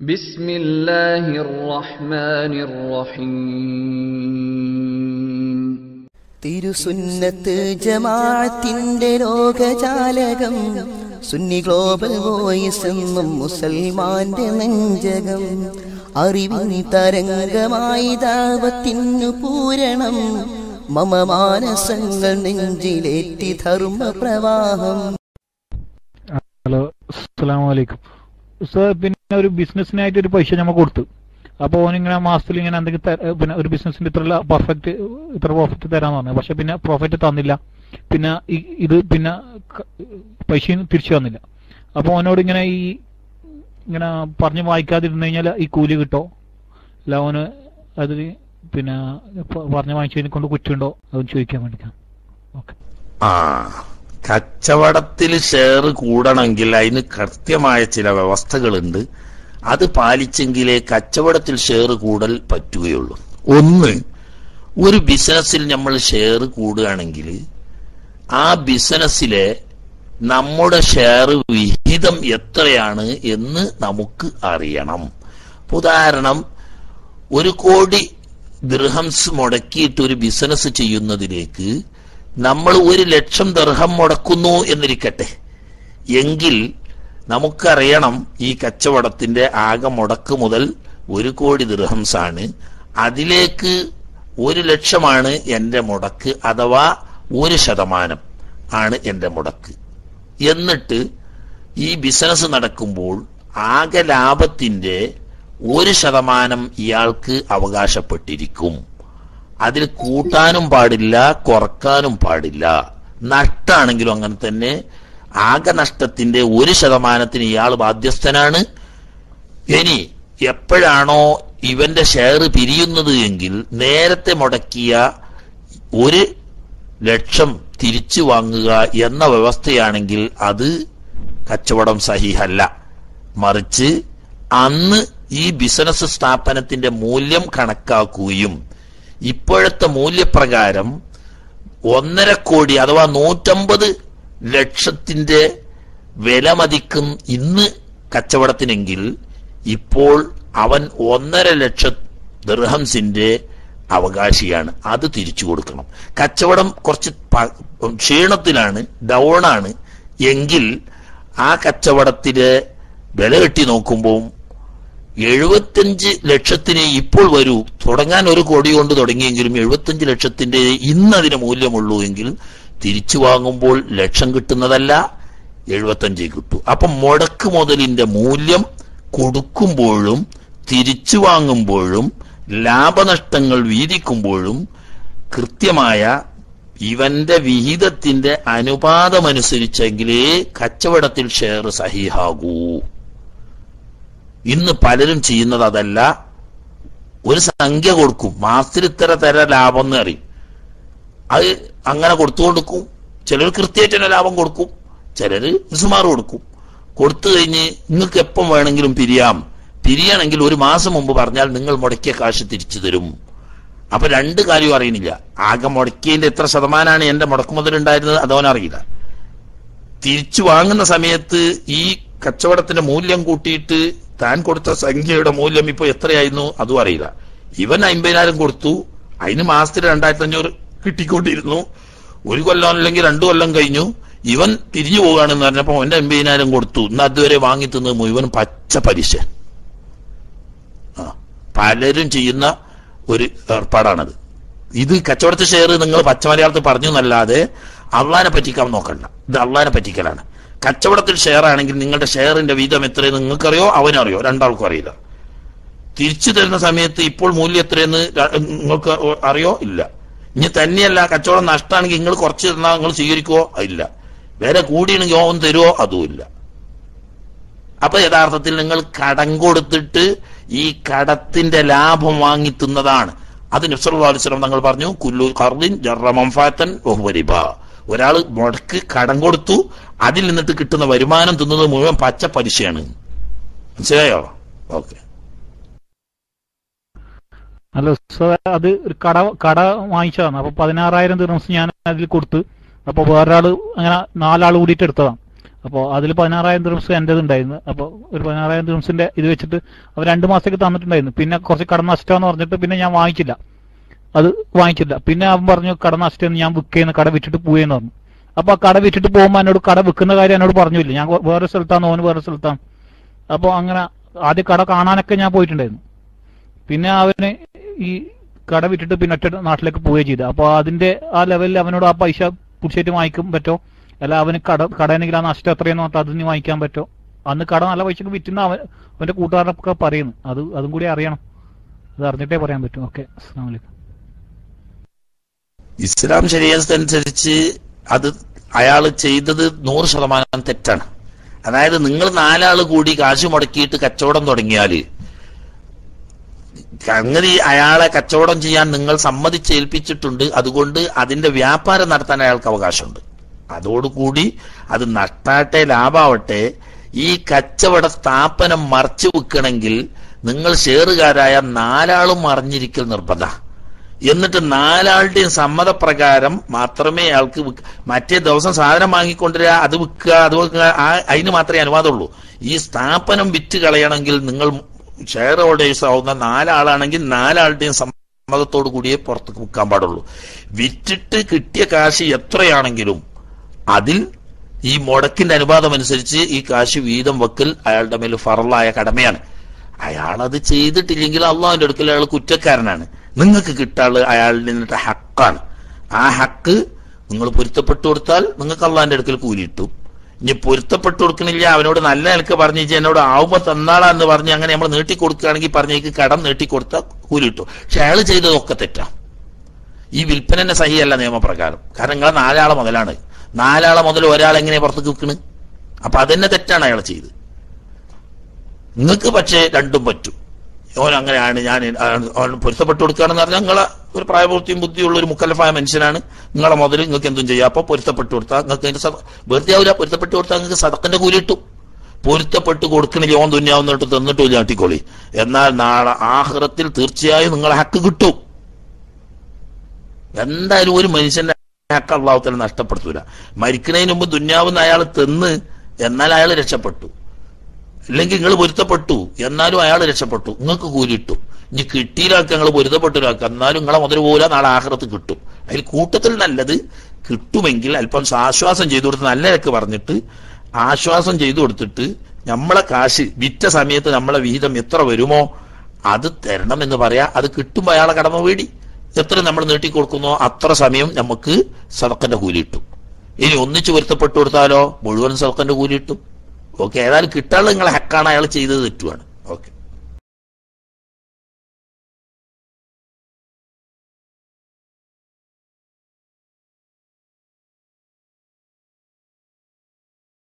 بسم الله الرحمن الرحيم തിരുസുന്നത്ത് ജമാഅത്തിന്റെ ലോകജാലകം Sunni global voice എന്നും മുസൽമാന്റെ നെഞ്ചകം അറിവിൻ തരംഗമായി ദാവത്തിനു പൂരണം മമ മാനസങ്ങൾ നെഞ്ചിലേറ്റി ധർമ്മ പ്രവാഹം ഹലോ അസ്സലാമു അലൈക്കും സർ പിന്നെ ഒരു ബിസിനസ്സിനായിട്ട് ഒരു പൈസ നമ്മൾ കൊടുത്തു. അപ്പോൾ ഓനിങ്ങനെ മാസത്തിൽ ഇങ്ങനെ എന്തെങ്കിലും പിന്നെ ഒരു ബിസിനസ്സിന്റെ ഇത്ര പെർഫെക്റ്റ് ഇത്ര പ്രോഫിറ്റ് തരാന്ന് പറഞ്ഞു. പക്ഷെ പിന്നെ പ്രോഫിറ്റ് തന്നില്ല. പിന്നെ ഇത് പിന്നെ പൈസ പൈസയും തിരിച്ചു തന്നില്ല. അപ്പോൾ ഓനോട് ഇങ്ങനെ ഈ ഇങ്ങനെ പറഞ്ഞു വായിക്കാതിരുന്നു കഴിഞ്ഞാൽ ഈ കൂലി കിട്ടോ? അല്ല ഓന് അതിൽ പിന്നെ പറഞ്ഞു വാങ്ങിച്ചതിനെ കൊണ്ട് കുറ്റുണ്ടോ അതൊന്ന് ചോദിക്കാൻ വേണ്ടിയിട്ടാണ് ഓക്കെ. കച്ചവടത്തിൽ ഷെയർ കൂടണമെങ്കിൽ അതിന് കൃത്യമായ ചില വ്യവസ്ഥകളുണ്ട്. അത് പാലിച്ചെങ്കിലേ കച്ചവടത്തിൽ ഷെയർ കൂടൽ പറ്റുകയുള്ളൂ. ഒന്ന് ഒരു ബിസിനസ്സിൽ നമ്മൾ ഷെയർ കൂടുകയാണെങ്കിൽ ആ ബിസിനസ്സിലെ നമ്മുടെ ഷെയർ വിഹിതം എത്രയാണ് എന്ന് നമുക്ക് അറിയണം. ഉദാഹരണം ഒരു കോടി ദൃഹംസ് മുടക്കിയിട്ട് ഒരു ബിസിനസ് ചെയ്യുന്നതിലേക്ക് നമ്മൾ ഒരു ലക്ഷം ദർഹം മുടക്കുന്നു എന്നിരിക്കട്ടെ. എങ്കിൽ നമുക്കറിയണം ഈ കച്ചവടത്തിന്റെ ആകെ മുടക്ക് മുതൽ ഒരു കോടി ദൃഹംസ് ആണ് അതിലേക്ക് ഒരു ലക്ഷമാണ് എന്റെ മുടക്ക് അഥവാ ഒരു ശതമാനം ആണ് എന്റെ മുടക്ക്. എന്നിട്ട് ഈ ബിസിനസ് നടക്കുമ്പോൾ ആകെ ലാഭത്തിന്റെ ഒരു ശതമാനം ഇയാൾക്ക് അവകാശപ്പെട്ടിരിക്കും. അതിൽ കൂട്ടാനും പാടില്ല കുറക്കാനും പാടില്ല. നഷ്ടാണെങ്കിലും അങ്ങനെ തന്നെ ആകെ നഷ്ടത്തിന്റെ ഒരു ശതമാനത്തിന് ഇയാൾ ബാധ്യസ്ഥനാണ്. ഇനി എപ്പോഴാണോ ഇവന്റെ ഷെയർ പിരിയുന്നത് എങ്കിൽ നേരത്തെ മുടക്കിയ ഒരു ലക്ഷം തിരിച്ചു വാങ്ങുക എന്ന വ്യവസ്ഥയാണെങ്കിൽ അത് കച്ചവടം സഹിഹല്ല. മറിച്ച് അന്ന് ഈ ബിസിനസ് സ്ഥാപനത്തിന്റെ മൂല്യം കണക്കാക്കുകയും ഇപ്പോഴത്തെ മൂല്യപ്രകാരം ഒന്നര കോടി അഥവാ നൂറ്റമ്പത് ലക്ഷത്തിന്റെ വില മതിക്കും ഇന്ന് കച്ചവടത്തിനെങ്കിൽ ഇപ്പോൾ അവൻ ഒന്നര ലക്ഷം ദർഹംസിന്റെ അവകാശിയാണ്. അത് തിരിച്ചു കൊടുക്കണം. കച്ചവടം കുറച്ച് ക്ഷീണത്തിലാണ് ഡൗണാണ് എങ്കിൽ ആ കച്ചവടത്തിലെ വില കെട്ടി നോക്കുമ്പോൾ എഴുപത്തഞ്ച് ലക്ഷത്തിന് ഇപ്പോൾ വരൂ. തുടങ്ങാൻ ഒരു കോടി കൊണ്ട് തുടങ്ങിയെങ്കിലും എഴുപത്തിയഞ്ച് ലക്ഷത്തിന്റെ ഇന്ന് അതിന് മൂല്യമുള്ളൂ എങ്കിൽ തിരിച്ചു വാങ്ങുമ്പോൾ ലക്ഷം കിട്ടുന്നതല്ല എഴുപത്തഞ്ചേ കിട്ടൂ. അപ്പൊ മുടക്ക് മുതലിന്റെ മൂല്യം കൊടുക്കുമ്പോഴും തിരിച്ചു വാങ്ങുമ്പോഴും ലാഭനഷ്ടങ്ങൾ വീതിക്കുമ്പോഴും കൃത്യമായ ഇവന്റെ വിഹിതത്തിന്റെ അനുപാതമനുസരിച്ചെങ്കിലേ കച്ചവടത്തിൽ ഷെയർ സഹിഹാകൂ. ഇന്ന് പലരും ചെയ്യുന്നത് അതല്ല. ഒരു സംഖ്യ കൊടുക്കും. മാസത്തിൽ ഇത്ര തര ലാഭം എന്ന് അറിയും അത് അങ്ങനെ കൊടുത്തു കൊടുക്കും ചിലർ കൃത്യമായിട്ട് തന്നെ ലാഭം കൊടുക്കും. ചിലർ സുമാർ കൊടുക്കും. കൊടുത്തു കഴിഞ്ഞ് നിങ്ങൾക്ക് എപ്പം വേണമെങ്കിലും പിരിയാം. പിരിയണമെങ്കിൽ ഒരു മാസം മുമ്പ് പറഞ്ഞാൽ നിങ്ങൾ മുടക്കിയ കാശ് തിരിച്ചു തരും. അപ്പൊ രണ്ട് കാര്യവും അറിയണില്ല. ആകെ മുടക്കിയതിന്റെ എത്ര ശതമാനമാണ് എന്റെ ഉണ്ടായിരുന്നത് മുതലുണ്ടായിരുന്നത് അതവനറിയില്ല തിരിച്ചു വാങ്ങുന്ന സമയത്ത് ഈ കച്ചവടത്തിന്റെ മൂല്യം കൂട്ടിയിട്ട് താൻ കൊടുത്ത സംഖ്യയുടെ മൂല്യം ഇപ്പൊ എത്രയായിരുന്നു? അതും അറിയില്ല. ഇവൻ അമ്പതിനായിരം കൊടുത്തു. അതിന് മാസത്തിൽ രണ്ടായിരത്തി അഞ്ഞൂറ് കിട്ടിക്കൊണ്ടിരുന്നു. ഒരു കൊല്ലം അല്ലെങ്കിൽ രണ്ടു കൊല്ലം കഴിഞ്ഞു. ഇവൻ തിരിഞ്ഞു പോവുകയാണെന്ന് പറഞ്ഞപ്പോ അവന്റെ അമ്പതിനായിരം കൊടുത്തു. ഇന്ന് അതുവരെ വാങ്ങി തിന്ന് മുഴുവൻ പച്ച പലിശ. ആ പലരും ചെയ്യുന്ന ഒരു ഏർപ്പാടാണത്. ഇത് കച്ചവടത്തെ ഷെയർ നിങ്ങൾ പച്ച മലയാളത്തിൽ പറഞ്ഞു എന്നല്ലാതെ അള്ളാനെ പറ്റിക്കാൻ നോക്കണ്ട. ഇത് അള്ളാനെ പറ്റിക്കലാണ്. കച്ചവടത്തിൽ ഷെയർ ആണെങ്കിൽ നിങ്ങളുടെ ഷെയറിന്റെ വീതം എത്രയെന്ന് നിങ്ങൾക്കറിയോ? അവനറിയോ? രണ്ടാൾക്കും അറിയില്ല. തിരിച്ചു തരുന്ന സമയത്ത് ഇപ്പോൾ മൂല്യം എത്രയെന്ന് നിങ്ങൾക്ക് അറിയോ? ഇല്ല. ഇനി തന്നെയല്ല കച്ചവടം നഷ്ടമാണെങ്കിൽ നിങ്ങൾ കുറച്ച് തന്നാൽ നിങ്ങൾ സ്വീകരിക്കുവോ? ഇല്ല. വേറെ കൂടിയാണെങ്കിൽ ഓൻ തരുമോ അതും ഇല്ല. അപ്പൊ യഥാർത്ഥത്തിൽ നിങ്ങൾ കടം കൊടുത്തിട്ട് ഈ കടത്തിന്റെ ലാഭം വാങ്ങി തിന്നതാണ് അത് നബ്സല്ലാസ്ലം തങ്ങൾ പറഞ്ഞു കുല്ലു കർദിൻ ജറമംഫാത്തൻ ബഹുവരിബ ഒരാൾ മുടക്ക് കടം കൊടുത്തു അതിൽ നിന്നിട്ട് കിട്ടുന്ന വരുമാനം തിന്നുന്നത് മുഴുവൻ പച്ച പലിശയാണ്. മനസ്സിലായോ? ഓക്കെ. അല്ല അത് ഒരു കട കട വാങ്ങിച്ചതാണ്. അപ്പൊ പതിനാറായിരം ദിർഹംസ് ഞാൻ അതിൽ കൊടുത്ത് അപ്പൊ വേറൊരാൾ അങ്ങനെ നാലാൾ കൂടിയിട്ട് എടുത്തതാണ്. അപ്പോൾ അതിൽ പതിനാറായിരം ദിർംസ് എന്റെതുണ്ടായിരുന്നു അപ്പോൾ ഒരു പതിനാറായിരം ദിർംസിന്റെ ഇത് വെച്ചിട്ട് അവർ രണ്ട് മാസത്തേക്ക് തന്നിട്ടുണ്ടായിരുന്നു. പിന്നെ കുറച്ച് കട നഷ്ടമെന്ന് പറഞ്ഞിട്ട് പിന്നെ ഞാൻ വാങ്ങിച്ചില്ല. അത് വാങ്ങിച്ചില്ല പിന്നെ അവൻ പറഞ്ഞു കട നഷ്ടം ഞാൻ വിൽക്കുന്ന കട വിറ്റിട്ട് പോയെന്ന് പറഞ്ഞു. അപ്പൊ ആ കട വിറ്റിട്ട് പോകുമ്പോൾ എന്നോട് കട വിൽക്കുന്ന കാര്യം എന്നോട് പറഞ്ഞില്ല? ഞാൻ വേറെ സ്ഥലത്താണ് ഓന് വേറെ സ്ഥലത്താണ്. അപ്പൊ അങ്ങനെ ആദ്യം കട കാണാനൊക്കെ ഞാൻ പോയിട്ടുണ്ടായിരുന്നു. പിന്നെ അവന് ഈ കട വിറ്റിട്ട് പിന്നെ ഒറ്റ നാട്ടിലേക്ക് പോവുകയും ചെയ്തു. അപ്പൊ അതിന്റെ ആ ലെവലിൽ അവനോട് ആ പൈസ പിടിച്ചിട്ട് വാങ്ങിക്കും പറ്റോ? അല്ല അവന് കട കടയാണെങ്കിൽ ആ നഷ്ടം എത്രയെന്ന് പറഞ്ഞാൽ അതിന് വാങ്ങിക്കാൻ പറ്റോ? അന്ന് കട നല്ല പൈസക്ക് വിറ്റുന്ന അവൻ അവന്റെ കൂട്ടുകാരനൊക്കെ പറയുന്നു. അത് അതും കൂടി അറിയണം. അത് അറിഞ്ഞിട്ടേ പറയാൻ പറ്റും. ഓക്കെ അസ്സാം വലൈക്കും ഇസ്ലാം ശരീരത്തിനനുസരിച്ച് അത് അയാൾ ചെയ്തത് നൂറ് ശതമാനം തെറ്റാണ്. അതായത് നിങ്ങൾ നാലാൾ കൂടി കാശ് മുടക്കിയിട്ട് കച്ചവടം തുടങ്ങിയാൽ അങ്ങനെ അയാളെ കച്ചവടം ചെയ്യാൻ നിങ്ങൾ സമ്മതിച്ചേൽപ്പിച്ചിട്ടുണ്ട്. അതുകൊണ്ട് അതിന്റെ വ്യാപാരം നടത്താൻ അയാൾക്ക് അവകാശമുണ്ട്. അതോടുകൂടി അത് നഷ്ടാട്ടെ ലാഭാവട്ടെ ഈ കച്ചവട സ്ഥാപനം മറച്ചു വെക്കണമെങ്കിൽ നിങ്ങൾ ഷെയറുകാരായ നാലാളും അറിഞ്ഞിരിക്കൽ നിർബന്ധ. എന്നിട്ട് നാലാളുടെയും സമ്മതപ്രകാരം മാത്രമേ അയാൾക്ക് മറ്റേ ദിവസം സാധനം വാങ്ങിക്കൊണ്ടുവരിക അത് വിൽക്കുക അത് വെക്കുക അതിന് മാത്രമേ അനുവാദമുള്ളൂ. ഈ സ്ഥാപനം വിറ്റ് കളയണമെങ്കിൽ നിങ്ങൾ ഷെയർ ഹോൾഡേഴ്സ് ആവുന്ന നാലാളാണെങ്കിൽ നാലാളുടെയും സമ്മതത്തോടു കൂടിയേ പുറത്തേക്ക് വിൽക്കാൻ പാടുള്ളൂ. വിറ്റിട്ട് കിട്ടിയ കാശ് എത്രയാണെങ്കിലും അതിൽ ഈ മുടക്കിന്റെ അനുപാതം അനുസരിച്ച് ഈ കാശ് വീതം വെക്കൽ അയാളുടെ മേൽ ഫറലായ കടമയാണ്. അത് ചെയ്തിട്ടില്ലെങ്കിൽ അള്ളാഹുവിന്റെ അടുക്കൽ അയാൾ കുറ്റക്കാരനാണ്. നിങ്ങൾക്ക് കിട്ടാൾ അയാളിൽ നിന്നിട്ട് ഹക്കാണ്. ആ ഹക്ക് നിങ്ങൾ പൊരുത്തപ്പെട്ടു കൊടുത്താൽ നിങ്ങൾക്ക് അള്ളാഹിന്റെ അടുക്കൽ കൂലി കിട്ടും. ഇനി പൊരുത്തപ്പെട്ടു കൊടുക്കണില്ല അവനോട് നല്ല നിലയ്ക്ക് പറഞ്ഞു "ഇജ്ജ് എന്നോട് ആവുമ്പോ തന്നാളാന്ന് പറഞ്ഞ് അങ്ങനെ നമ്മൾ നീട്ടി കൊടുക്കുകയാണെങ്കിൽ പറഞ്ഞേക്ക് കടം നീട്ടി കൊടുത്താൽ കൂലി കിട്ടും. പക്ഷെ അയാൾ ചെയ്തതൊക്കെ തെറ്റാ. ഈ വിൽപ്പനന്റെ സഹിയല്ല നിയമപ്രകാരം. കാരണം നിങ്ങളെ നാലാളെ മുതലാണ്. നാലാളെ മുതൽ ഒരാൾ എങ്ങനെ പുറത്തേക്ക് വിൽക്കണ്? അപ്പൊ അതന്നെ തെറ്റാണ് അയാൾ ചെയ്ത്. നിങ്ങൾക്ക് പക്ഷേ രണ്ടും പറ്റും. ഓൻ അങ്ങനെയാണ് ഞാൻ ഓൻ പൊരുത്തപ്പെട്ടു കൊടുക്കുകയാണെന്ന് പറഞ്ഞാൽ നിങ്ങളെ ഒരു പ്രായപൂർത്തിയും ബുദ്ധിയുള്ള ഒരു മുക്കലഫായ മനുഷ്യനാണ്. നിങ്ങളെ മുതൽ നിങ്ങൾക്ക് എന്തും ചെയ്യാം. അപ്പൊ പൊരുത്തപ്പെട്ടു കൊടുത്താൽ നിങ്ങൾക്ക് അതിന്റെ വെറുതെ ആവില്ല പൊരുത്തപ്പെട്ടു കൊടുത്താൽ നിങ്ങൾക്ക് സദക്കന്റെ കൂലി കിട്ടും. പൊരുത്തപ്പെട്ട് കൊടുക്കണില്ല ഓൻ തുന്നാവുന്നിട്ട് തന്നിട്ട് ചാട്ടിക്കോളി. എന്നാൽ നാളെ ആഹ്റത്തിൽ തീർച്ചയായും നിങ്ങളെ ഹക്ക് കിട്ടും. എന്തായാലും ഒരു മനുഷ്യന്റെ ഹക്ക് നഷ്ടപ്പെടുത്തൂല. മരിക്കുന്നതിന് മുമ്പ് ദുന്യാവുന്ന അയാൾ തിന്ന് എന്നാൽ അയാൾ രക്ഷപ്പെട്ടു. ഇല്ലെങ്കിൽ നിങ്ങൾ പൊരുത്തപ്പെട്ടു. എന്നാലും അയാൾ രക്ഷപ്പെട്ടു. നിങ്ങൾക്ക് കൂലിട്ടു. ഇനി കിട്ടിയിലാക്കുക നിങ്ങൾ പൊരുത്തപ്പെട്ടൊരാക്കുക എന്നാലും നിങ്ങളെ മുതൽ പോലെ നാളെ ആഹ്റത്ത് കിട്ടും. അതിൽ കൂട്ടത്തിൽ നല്ലത് കിട്ടുമെങ്കിൽ അല്പം ആശ്വാസം ചെയ്തു കൊടുത്ത് നല്ല നിലയ്ക്ക് പറഞ്ഞിട്ട് ആശ്വാസം ചെയ്തു കൊടുത്തിട്ട് നമ്മളെ കാശ് വിറ്റ സമയത്ത് നമ്മളെ വിഹിതം എത്ര വരുമോ അത് തരണം എന്ന് പറയാ. അത് കിട്ടുമ്പോൾ അയാളെ കടമ വേടി. എത്ര നമ്മൾ നീട്ടിക്കൊടുക്കുന്നോ അത്ര സമയം നമുക്ക് സദക്കന്റെ കൂലി കിട്ടും. ഇനി ഒന്നിച്ച് പൊരുത്തപ്പെട്ടു കൊടുത്താലോ മുഴുവൻ സദക്കന്റെ കൂലി കിട്ടും. ഓക്കെ ഏതായാലും കിട്ടാനുള്ള നിങ്ങളെ ഹക്കാണ് അയാൾ ചെയ്തത് തെറ്റുമാണ് ഓക്കെ.